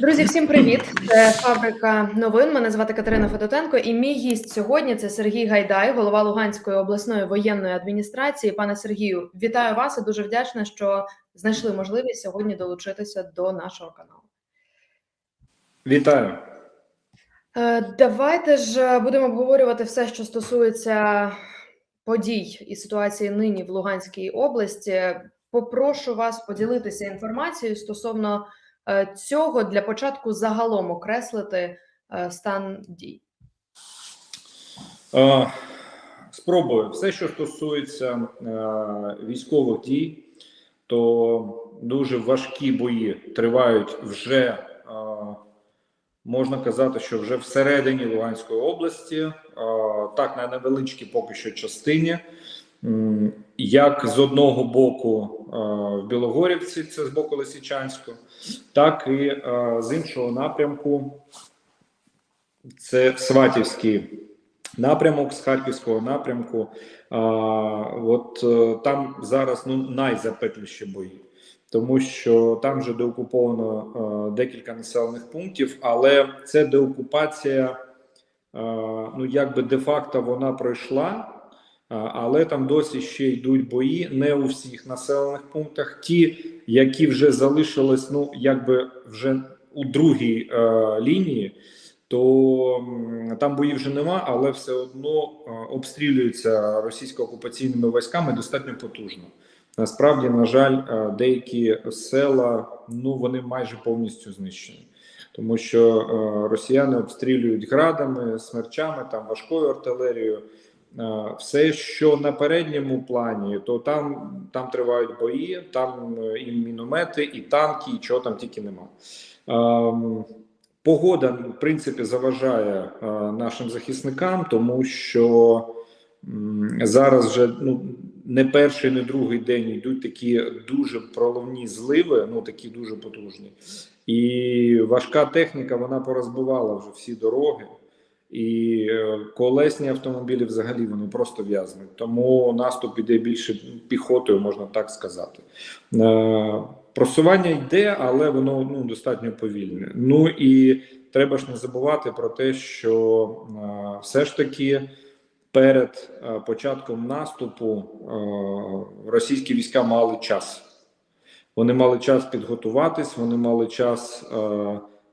Друзі, всім привіт! Це фабрика новин. Мене звати Катерина Федотенко, і мій гість сьогодні це Сергій Гайдай, голова Луганської обласної воєнної адміністрації. Пане Сергію, вітаю вас і дуже вдячна, що знайшли можливість сьогодні долучитися до нашого каналу. Вітаю. Е, Давайте ж будемо обговорювати все, що стосується подій і ситуації нині в Луганській області. Попрошу вас поділитися інформацією стосовно е, цього для початку загалом окреслити е, стан дій. Е, Спробую. Все, що стосується е, військових дій, то дуже важкі бої тривають вже, е, можна казати, що вже всередині Луганської області, е, так на невеличкій поки що частині. Як з одного боку е, в Білогорівці, це з боку Лисичанського, так і е, з іншого напрямку, це Сватівський напрямок з Харківського напрямку. А, от е, там зараз ну найзапекліші бої, тому що там вже деокуповано е, декілька населених пунктів, але це деокупація, е, ну якби де-факто вона пройшла. Але там досі ще йдуть бої не у всіх населених пунктах. Ті, які вже залишились, ну якби вже у другій е, лінії, то там боїв вже нема, але все одно е, обстрілюються російсько-окупаційними військами достатньо потужно. Насправді, на жаль, е, деякі села ну вони майже повністю знищені, тому що е, росіяни обстрілюють градами, смерчами, там важкою артилерією. Е, Все, що на передньому плані, то там, там тривають бої, там е, і міномети, і танки, і чого там тільки нема. Ем, Погода, в принципі, заважає е, нашим захисникам, тому що зараз вже ну, не перший, не другий день йдуть такі дуже проливні зливи, ну такі дуже потужні. І важка техніка вона порозбивала вже всі дороги. І е, колесні автомобілі взагалі вони просто в'язнуть. Тому наступ іде більше піхотою, можна так сказати. Е, Просування йде, але воно ну достатньо повільне. Ну і треба ж не забувати про те, що е, все ж таки перед початком наступу російські війська мали час. Вони мали час підготуватись, вони мали час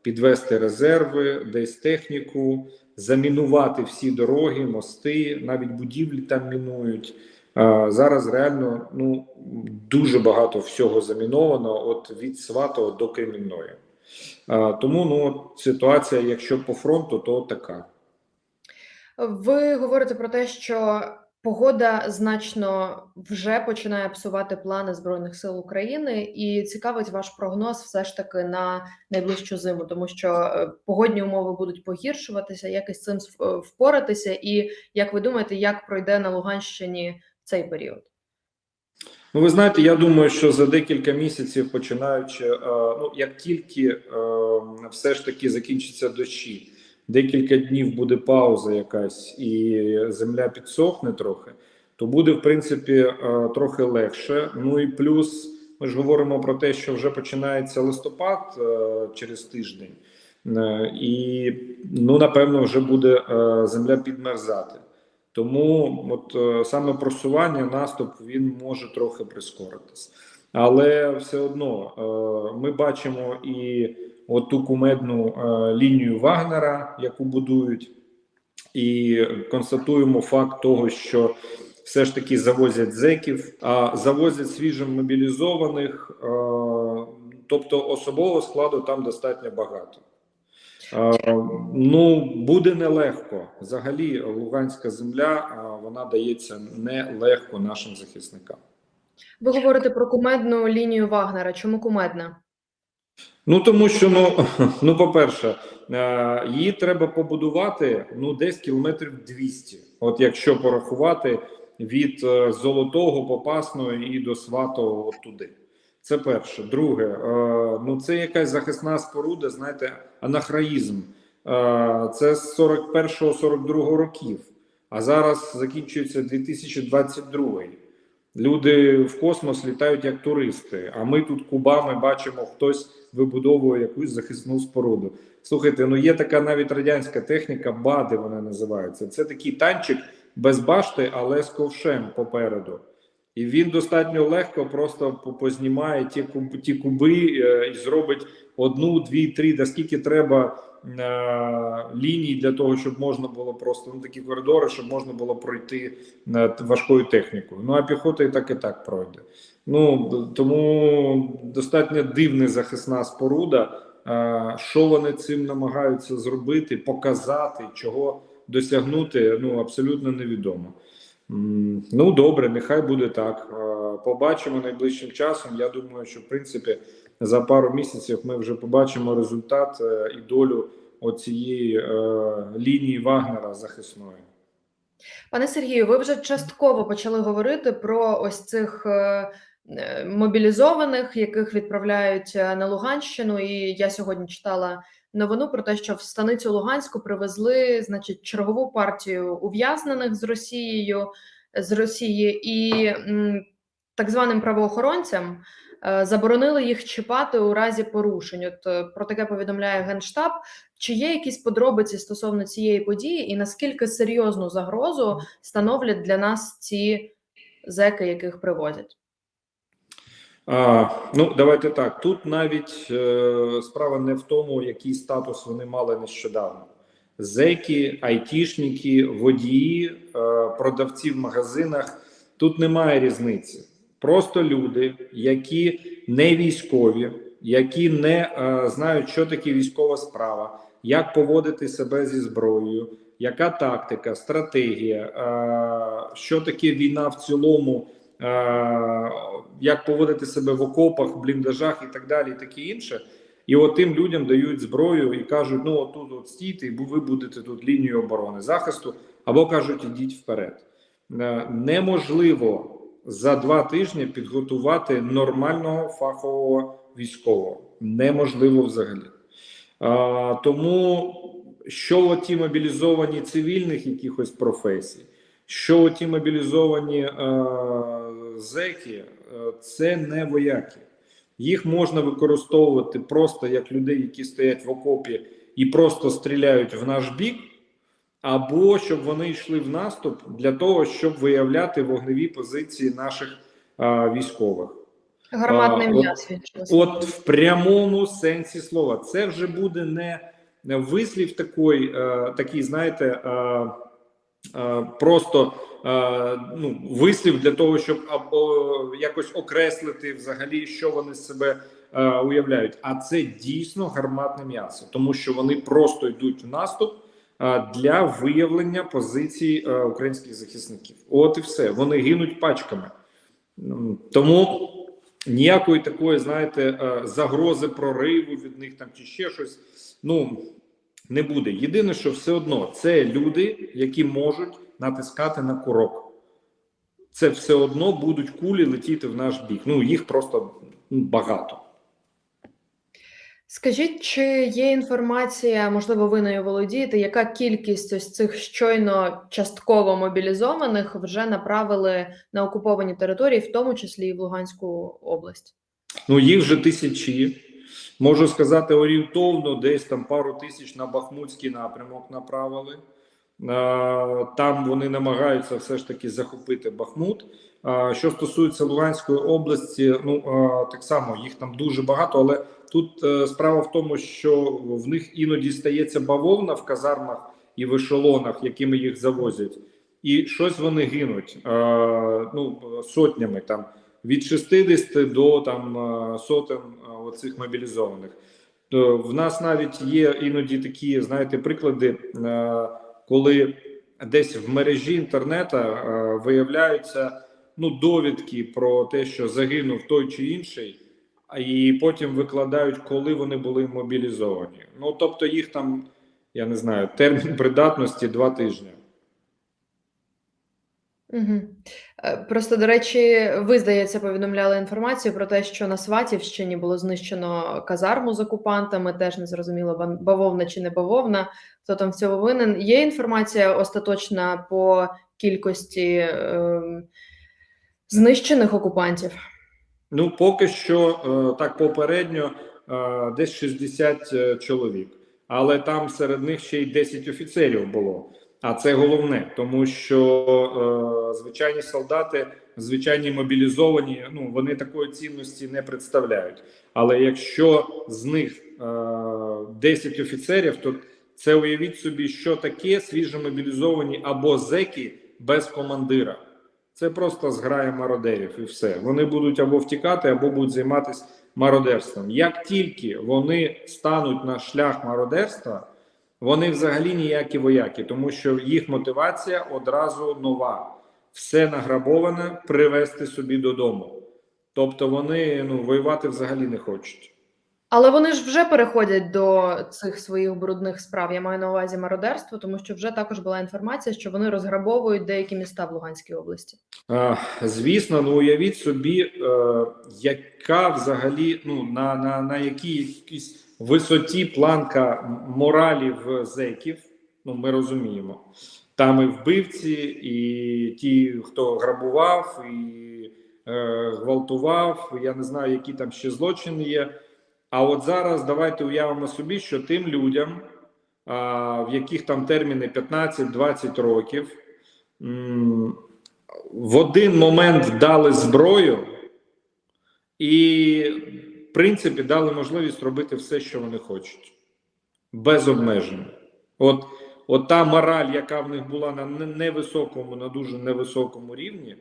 підвести резерви, десь техніку, замінувати всі дороги, мости, навіть будівлі там мінують. Зараз реально ну дуже багато всього заміновано от від Сватого до Кремінної. Тому ну ситуація, якщо по фронту, то така. Ви говорите про те, що погода значно вже починає псувати плани збройних сил України, і цікавить ваш прогноз все ж таки на найближчу зиму, тому що е, погодні умови будуть погіршуватися. Як із цим е, впоратися, і як ви думаєте, як пройде на Луганщині цей період? Ну, ви знаєте, я думаю, що за декілька місяців, починаючи, е, ну як тільки е, все ж таки закінчаться дощі, декілька днів буде пауза якась, і земля підсохне трохи, то буде в принципі е, трохи легше. Ну і плюс ми ж говоримо про те, що вже починається листопад е, через тиждень, Е, і ну напевно вже буде земля підмерзати. Тому от саме просування, наступ він може трохи прискоритись. Але все одно ми бачимо і оту кумедну е, лінію Вагнера, яку будують, і констатуємо факт того, що все ж таки завозять зеків, а завозять свіжо мобілізованих, е, тобто особового складу там достатньо багато. Е, Ну, буде нелегко. Взагалі, Луганська земля вона дається нелегко нашим захисникам. Ви говорите про кумедну лінію Вагнера. Чому кумедна? Ну тому що ну, ну по-перше, е, її треба побудувати ну десь кілометрів 200. От якщо порахувати від е, Золотого, Попасної і до Сватого туди. Це перше. Друге, е, ну це якась захисна споруда, знаєте, анахраїзм. Це з 41-42 років, а зараз закінчується 2022. Люди в космос літають як туристи, а ми тут кубами бачимо, хтось вибудовує якусь захисну споруду. Слухайте, ну є така навіть радянська техніка, бади вона називається. Це такий танчик без башти, але з ковшем попереду. І він достатньо легко просто познімає ті ті куби е, і зробить одну, дві, три, да скільки треба е, ліній для того, щоб можна було просто ну, такі коридори, щоб можна було пройти важкою технікою. Ну а піхота і так і так пройде. Ну тому достатньо дивна захисна споруда. Е, Що вони цим намагаються зробити, показати, чого досягнути, ну абсолютно невідомо. Ну добре, нехай буде так. Е, Побачимо найближчим часом. Я думаю, що в принципі за пару місяців ми вже побачимо результат е, і долю оцієї е, лінії Вагнера захисної. Пане Сергію, ви вже частково почали говорити про ось цих мобілізованих, яких відправляють на Луганщину. І я сьогодні читала новину про те, що в станицю Луганську привезли, значить, чергову партію ув'язнених з Росією з Росії і м, так званим правоохоронцям. е, Заборонили їх чіпати у разі порушень. От е, про таке повідомляє генштаб. Чи є якісь подробиці стосовно цієї події, і наскільки серйозну загрозу становлять для нас ці зеки, яких привозять? А, ну, давайте так. Тут навіть е, справа не в тому, який статус вони мали нещодавно. Зеки, айтішники, водії, е, продавці в магазинах. Тут немає різниці. Просто люди, які не військові, які не е, знають, що таке військова справа, як поводити себе зі зброєю, яка тактика, стратегія, е, що таке війна в цілому. Е, як поводити себе в окопах, бліндажах і так далі, і таке інше. І от тим людям дають зброю і кажуть: ну отут от стійте, і ви будете тут лінією оборони захисту, або кажуть, ідіть вперед. Е, Неможливо за два тижні підготувати нормального фахового військового. Неможливо взагалі. А, тому що ті мобілізовані цивільних якихось професій, що ті мобілізовані е, зеки, е, це не вояки. Їх можна використовувати просто як людей, які стоять в окопі і просто стріляють в наш бік, або щоб вони йшли в наступ для того, щоб виявляти вогневі позиції наших е, військових. Гарматний А, м'яс От в прямому сенсі слова, це вже буде не вислів такий, е, такий, знаєте, е, просто е, ну, вислів для того, щоб або якось окреслити взагалі, що вони себе е, уявляють. А це дійсно гарматне м'ясо, тому що вони просто йдуть в наступ е, для виявлення позицій е, українських захисників. От і все. Вони гинуть пачками. Тому ніякої такої, знаєте, е, загрози прориву від них там чи ще щось. Ну не буде. Єдине, що все одно це люди, які можуть натискати на курок. Це все одно будуть кулі летіти в наш бік. Ну їх просто ну, багато. Скажіть, чи є інформація, можливо, ви нею володієте, яка кількість ось цих щойно частково мобілізованих вже направили на окуповані території, в тому числі і в Луганську область? Ну їх вже тисячі. Можу сказати орієнтовно, десь там пару тисяч на Бахмутський напрямок направили. Е, Там вони намагаються все ж таки захопити Бахмут. Е, Що стосується Луганської області, ну е, так само їх там дуже багато, але тут справа в тому, що в них іноді стається бавовна в казармах і в ешелонах, якими їх завозять, і щось вони гинуть ну сотнями там від 60 до там е, сотень е, оцих мобілізованих. В нас навіть є іноді такі, знаєте, приклади, е, коли десь в мережі інтернету виявляються ну, довідки про те, що загинув той чи інший, і потім викладають, коли вони були мобілізовані. Ну тобто, їх там, я не знаю, термін придатності два тижні. Угу. Просто, до речі, ви, здається, повідомляли інформацію про те, що на Сватівщині було знищено казарму з окупантами. Теж не зрозуміло, бавовна чи не бавовна. Хто там в цьому винен? Є інформація остаточна по кількості ем, знищених окупантів? Ну, поки що е, так попередньо е, десь 60 е, чоловік, але там серед них ще й 10 офіцерів було. А це головне, тому що е, звичайні солдати, звичайні мобілізовані, ну вони такої цінності не представляють. Але якщо з них е, 10 офіцерів, то це уявіть собі, що таке свіжомобілізовані або зеки без командира. Це просто зграя мародерів і все. Вони будуть або втікати, або будуть займатися мародерством. Як тільки вони стануть на шлях мародерства, вони взагалі ніякі вояки, тому що їх мотивація одразу нова: все награбоване привезти собі додому. Тобто вони ну воювати взагалі не хочуть. Але вони ж вже переходять до цих своїх брудних справ. Я маю на увазі мародерство, тому що вже також була інформація, що вони розграбовують деякі міста в Луганській області. А, звісно, ну уявіть собі, е, яка взагалі ну на, на, на якій якійсь висоті планка моралі в зеків. Ну, ми розуміємо. Там і вбивці, і ті, хто грабував, і е, гвалтував. Я не знаю, які там ще злочини є. А от зараз давайте уявимо собі, що тим людям, а, в яких там терміни 15-20 років, м, в один момент дали зброю і, принципі, дали можливість робити все, що вони хочуть, без обмежень. От, от та мораль, яка в них була на невисокому, на дуже невисокому рівні,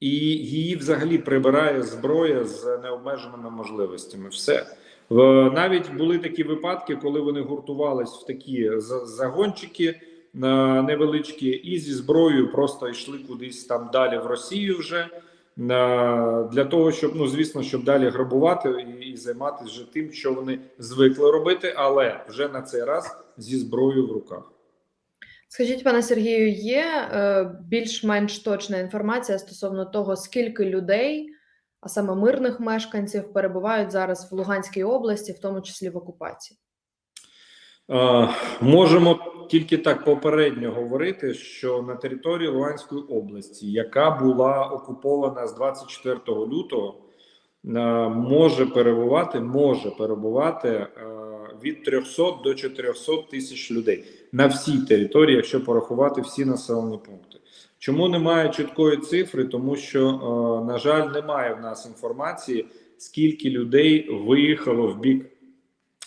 і її взагалі прибирає зброя з необмеженими можливостями. Все. Навіть були такі випадки, коли вони гуртувались в такі загончики на невеличкі, і зі зброєю просто йшли кудись там далі в Росію вже для того, щоб ну звісно, щоб далі грабувати і, і займатися вже тим, що вони звикли робити, але вже на цей раз зі зброєю в руках. Скажіть, пане Сергію, є е, більш-менш точна інформація стосовно того, скільки людей, а саме мирних мешканців, перебувають зараз в Луганській області, в тому числі в окупації? Е, можемо тільки так попередньо говорити, що на території Луганської області, яка була окупована з 24 лютого, е, може перебувати, може перебувати е, від 300 до 400 тисяч людей на всій території, якщо порахувати всі населені пункти. Чому немає чіткої цифри? Тому що, на жаль, немає в нас інформації, скільки людей виїхало в бік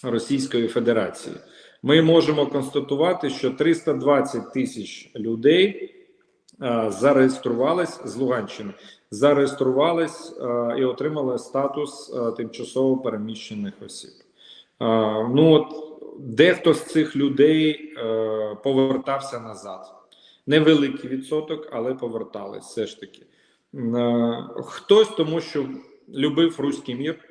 Російської Федерації. Ми можемо констатувати, що 320 тисяч людей е, зареєструвались з Луганщини, зареєструвались е, і отримали статус е, тимчасово переміщених осіб. Ну от дехто з цих людей повертався назад. Невеликий відсоток, але повертались все ж таки. Хтось тому, що любив руський мір.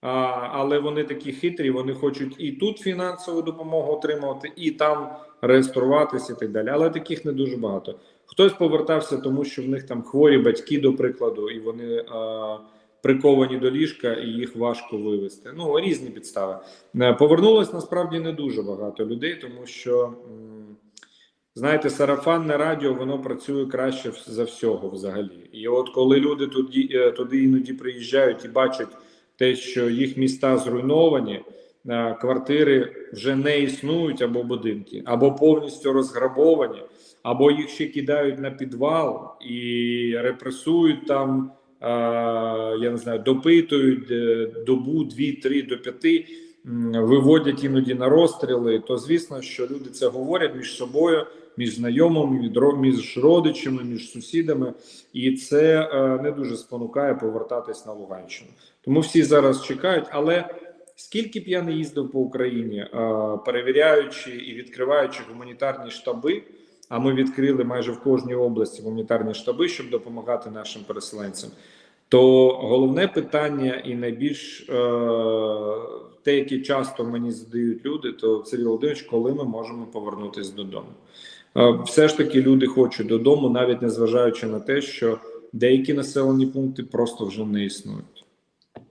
Але вони такі хитрі, вони хочуть і тут фінансову допомогу отримувати, і там реєструватися, і так далі. Але таких не дуже багато. Хтось повертався, тому що в них там хворі батьки, до прикладу, і вони а, приковані до ліжка, і їх важко вивезти. Ну різні підстави. Е, Повернулось насправді не дуже багато людей, тому що. Знаєте, сарафанне радіо воно працює краще за всього взагалі. І от коли люди туди, е, туди іноді приїжджають і бачать те, що їх міста зруйновані, е, квартири вже не існують або будинки, або повністю розграбовані, або їх ще кидають на підвал і репресують там, е, я не знаю, допитують е, добу, дві, три до п'яти, виводять іноді на розстріли. То звісно, що люди це говорять між собою, між знайомими, між родичами, між сусідами, і це не дуже спонукає повертатись на Луганщину. Тому всі зараз чекають. Але скільки б я не їздив по Україні, е, перевіряючи і відкриваючи гуманітарні штаби. А ми відкрили майже в кожній області гуманітарні штаби, щоб допомагати нашим переселенцям. То головне питання, і найбільш е, те, яке часто мені задають люди, то Сергій Володимирович, коли ми можемо повернутися додому. Е, все ж таки люди хочуть додому, навіть незважаючи на те, що деякі населені пункти просто вже не існують.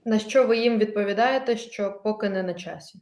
На що ви їм відповідаєте, що поки не на часі?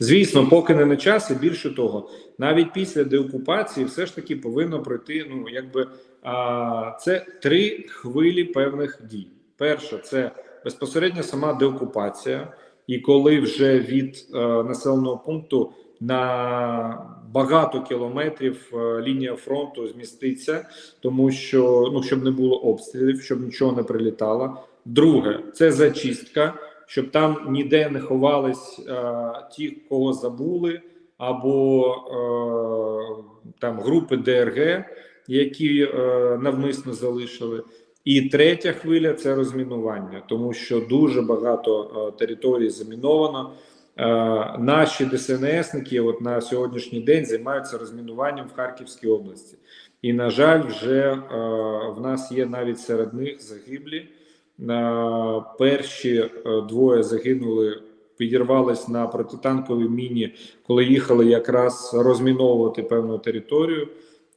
Звісно, поки не на час, і більше того, навіть після деокупації все ж таки повинно пройти ну якби а, це три хвилі певних дій. Перша це безпосередньо сама деокупація, і коли вже від е, населеного пункту на багато кілометрів е, лінія фронту зміститься, тому що ну щоб не було обстрілів, щоб нічого не прилітало. Друге, це зачистка, щоб там ніде не ховались е, ті, кого забули, або е, там групи ДРГ, які е, навмисно залишили. І третя хвиля це розмінування, тому що дуже багато е, територій заміновано. Е, наші ДСНСники от на сьогоднішній день займаються розмінуванням в Харківській області. І, на жаль, вже е, в нас є навіть серед них загиблі. Перші е, двоє загинули, підірвались на протитанковій міні, коли їхали якраз розміновувати певну територію.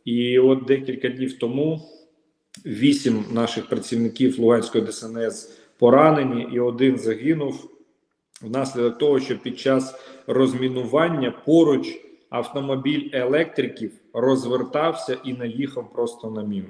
І от декілька днів тому вісім наших працівників Луганської ДСНС поранені, і один загинув внаслідок того, що під час розмінування поруч автомобіль електриків розвертався і наїхав просто на міну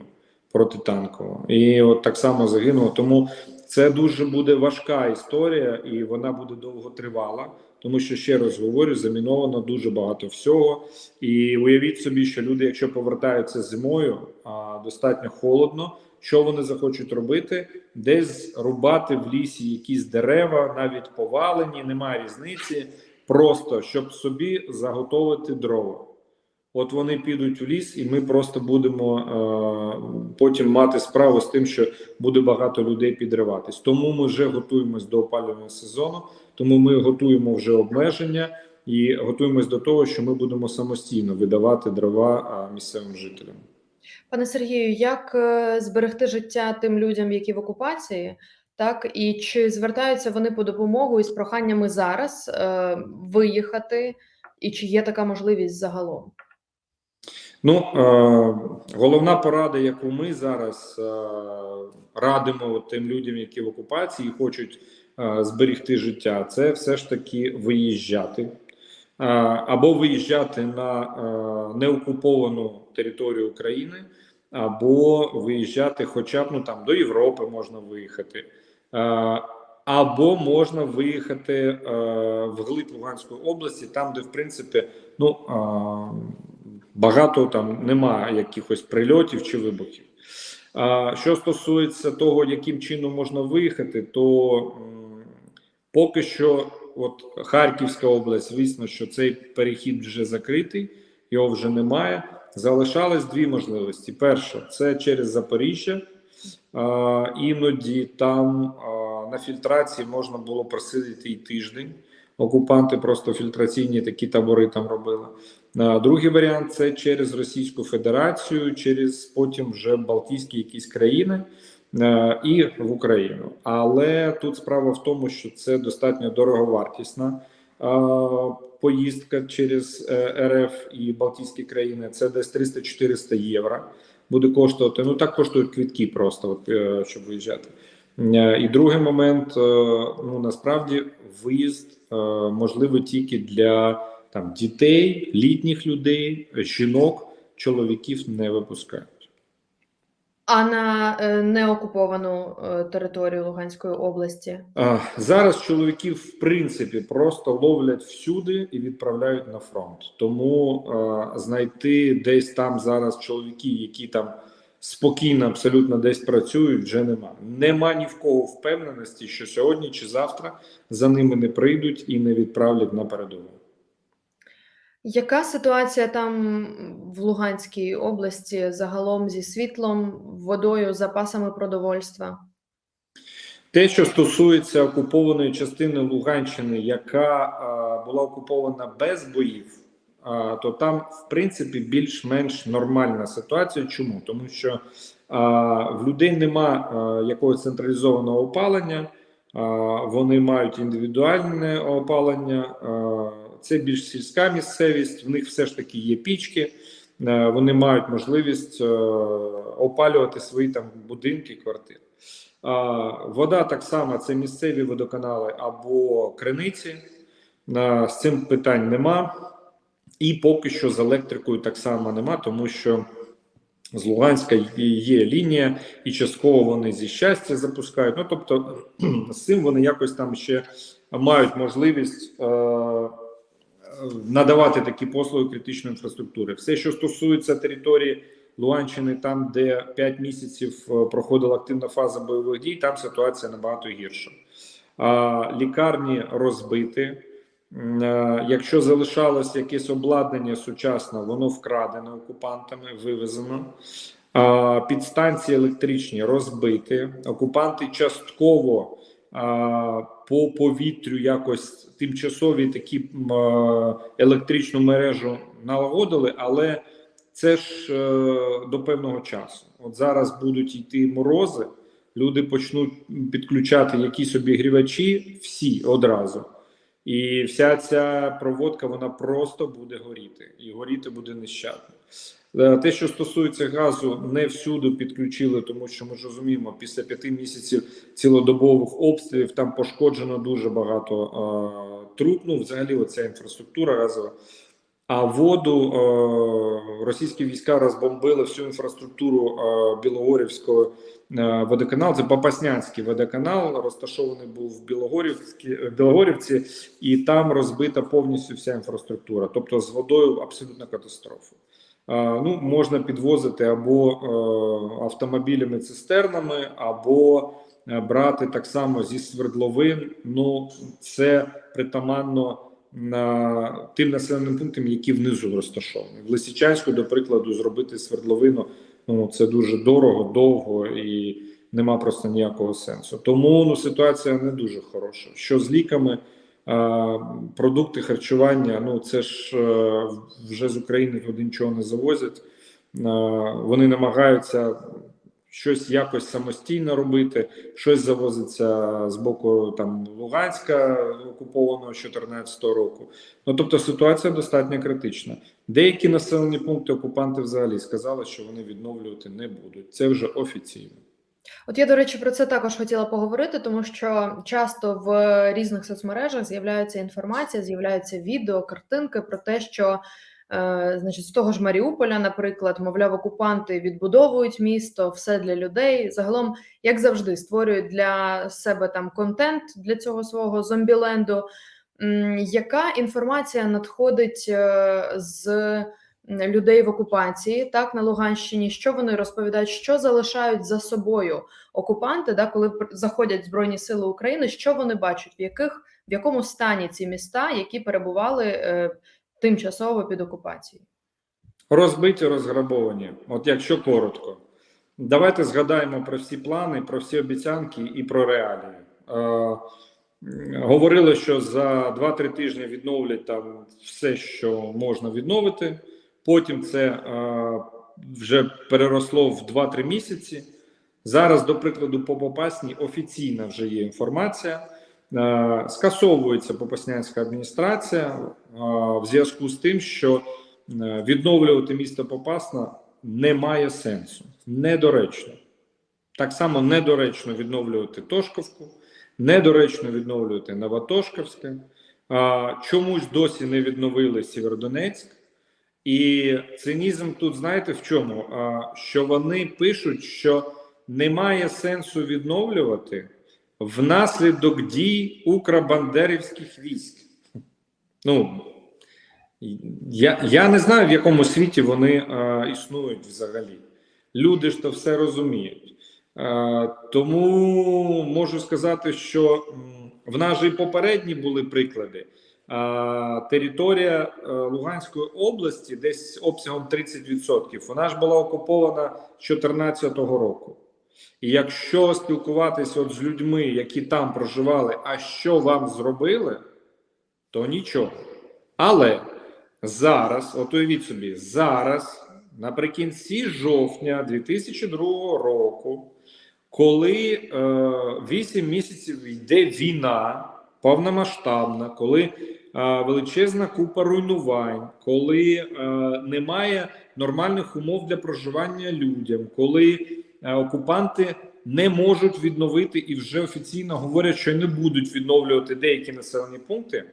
протитанкову. І от так само загинуло. Тому це дуже буде важка історія, і вона буде довго тривала. Тому що ще раз говорю, заміновано дуже багато всього. І уявіть собі, що люди, якщо повертаються зимою, а достатньо холодно. Що вони захочуть робити? Десь рубати в лісі якісь дерева, навіть повалені, немає різниці, просто щоб собі заготовити дрова. От вони підуть в ліс, і ми просто будемо е, потім мати справу з тим, що буде багато людей підриватись. Тому ми вже готуємось до опалювального сезону, тому ми готуємо вже обмеження і готуємось до того, що ми будемо самостійно видавати дрова місцевим жителям. Пане Сергію, як е, зберегти життя тим людям, які в окупації, так і чи звертаються вони по допомогу із проханнями зараз е, виїхати, і чи є така можливість загалом? Ну, е, головна порада, яку ми зараз е, радимо тим людям, які в окупації хочуть е, зберегти життя, це все ж таки виїжджати е, або виїжджати на е, неокуповану територію України, або виїжджати, хоча б ну там до Європи можна виїхати. Е, або можна виїхати е, в глиб Луганської області, там, де в принципі ну е, багато там немає якихось прильотів чи вибухів. А що стосується того, яким чином можна виїхати, то поки що, от Харківська область, звісно, що цей перехід вже закритий, його вже немає. Залишались дві можливості: перша це через Запоріжжя. А, іноді там а, на фільтрації можна було просидіти і тиждень. Окупанти просто фільтраційні такі табори там робили. Другий варіант це через Російську Федерацію, через потім вже Балтійські якісь країни і в Україну. Але тут справа в тому, що це достатньо дороговартісна поїздка через е, РФ і Балтійські країни. Це десь 300-400 євро буде коштувати. Ну так коштують квітки, просто е, щоб виїжджати. Е, І другий момент: е, ну насправді виїзд е, можливий тільки для там дітей, літніх людей, жінок, чоловіків не випускають. А на неокуповану територію Луганської області? Зараз чоловіків в принципі просто ловлять всюди і відправляють на фронт. Тому знайти десь там зараз чоловіків, які там спокійно абсолютно десь працюють, вже нема. Нема ні в кого впевненості, що сьогодні чи завтра за ними не прийдуть і не відправлять на передову. Яка ситуація там в Луганській області загалом зі світлом, водою, запасами продовольства? Те, що стосується окупованої частини Луганщини, яка а, була окупована без боїв, то там, в принципі, більш-менш нормальна ситуація. Чому? Тому що в людей нема якогось централізованого опалення, вони мають індивідуальне опалення, це більш сільська місцевість, в них все ж таки є пічки. Вони мають можливість опалювати свої там будинки, квартири. Вода так само це місцеві водоканали або криниці. З цим питань нема. І поки що з електрикою так само нема, тому що з Луганська є лінія, і частково вони зі щастя запускають. Ну тобто з цим вони якось там ще мають можливість. Е- Надавати такі послуги критичної інфраструктури. Все, що стосується території Луганщини, там де 5 місяців е, проходила активна фаза бойових дій, там ситуація набагато гірша. Лікарні розбиті. Е, Якщо залишалось якесь обладнання сучасне, воно вкрадене окупантами, вивезено. Підстанції електричні розбиті. Окупанти частково по повітрю якось тимчасові такі е, електричну мережу налагодили, але це ж е, до певного часу. От зараз будуть йти морози, люди почнуть підключати якісь обігрівачі всі одразу. І вся ця проводка вона просто буде горіти, і горіти буде нещадно. Е, Те, що стосується газу, не всюди підключили, тому що ми ж розуміємо, після п'яти місяців цілодобових обстрілів там пошкоджено дуже багато е, труб. Ну, взагалі, оця інфраструктура газова. А воду е, російські війська розбомбили всю інфраструктуру е, Білогорівського е, водоканалу. Це Попаснянський водоканал, розташований був в Білогорівці, і там розбита повністю вся інфраструктура. Тобто з водою абсолютна катастрофа. Ну, можна підвозити або автомобілями цистернами, або брати так само зі свердловин. Ну це притаманно на тим населеним пунктам, які внизу розташовані. В Лисичанську, до прикладу, зробити свердловину ну це дуже дорого, довго і нема просто ніякого сенсу. Тому ну ситуація не дуже хороша. Що з ліками? Продукти харчування, ну це ж е, вже з України туди нічого не завозять. Вони намагаються щось якось самостійно робити, щось завозиться з боку там Луганська, окупованого з 2014 року. Ну тобто ситуація достатньо критична. Деякі населені пункти окупанти взагалі сказали, що вони відновлювати не будуть. Це вже офіційно. От я, до речі, про це також хотіла поговорити, тому що часто в різних соцмережах з'являється інформація, з'являються відео, картинки про те, що значить, з того ж Маріуполя, наприклад, мовляв, окупанти відбудовують місто, все для людей. Загалом, як завжди, створюють для себе там контент для цього свого зомбіленду. Яка інформація надходить е, з людей в окупації, так на Луганщині, що вони розповідають, що залишають за собою окупанти, да, коли заходять Збройні Сили України, що вони бачать, в яких в якому стані ці міста, які перебували е, тимчасово під окупацією? Розбиті, розграбовані. От якщо коротко, давайте згадаємо про всі плани, про всі обіцянки і про реалії. Е, говорили, що за 2-3 тижні відновлять там все, що можна відновити. Потім це е, вже переросло в 2-3 місяці. Зараз, до прикладу, по Попасні офіційна вже є інформація. Е, скасовується Попаснянська адміністрація в зв'язку з тим, що е, відновлювати місто Попасна немає сенсу, недоречно. Так само недоречно відновлювати Тошковку, недоречно відновлювати Новотошківське. А, Чомусь досі не відновили Сєвєродонецьк. І цинізм тут знаєте в чому? Що вони пишуть, що немає сенсу відновлювати внаслідок дій укробандерівських військ. Ну, я, я не знаю, в якому світі вони а, існують взагалі. Люди ж то все розуміють. А, тому можу сказати, що в нас же і попередні були приклади. А, територія е, Луганської області, десь обсягом 30%, вона ж була окупована з 2014 року. І якщо спілкуватися от з людьми, які там проживали, а що вам зробили, то нічого. Але зараз, от уявіть собі, зараз, наприкінці жовтня 2002 року, коли е, 8 місяців йде війна повномасштабна, коли е, величезна купа руйнувань, коли е, немає нормальних умов для проживання людям, коли е, окупанти не можуть відновити і вже офіційно говорять, що не будуть відновлювати деякі населені пункти.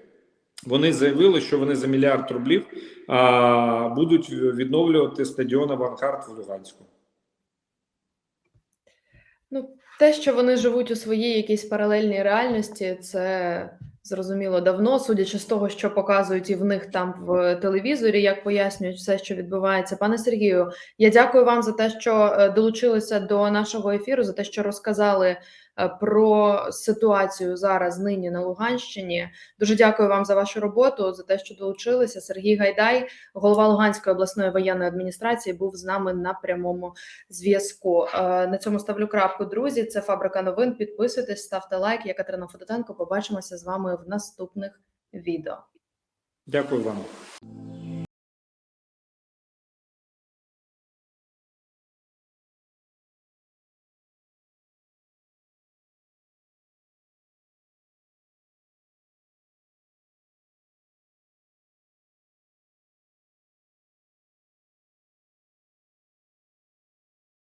Вони заявили, що вони за мільярд рублів а, будуть відновлювати стадіон Авангард в Луганську. Ну, те, що вони живуть у своїй якійсь паралельній реальності, це зрозуміло давно, судячи з того, що показують і в них там в телевізорі, як пояснюють все, що відбувається. Пане Сергію, я дякую вам за те, що е, долучилися до нашого ефіру, за те, що розказали про ситуацію зараз нині на Луганщині. Дуже дякую вам за вашу роботу, за те, що долучилися. Сергій Гайдай, голова Луганської обласної воєнної адміністрації, був з нами на прямому зв'язку. Е, На цьому ставлю крапку, друзі. Це фабрика новин. Підписуйтесь, ставте лайк. Я Катерина Федотенко. Побачимося з вами в наступних відео. Дякую вам.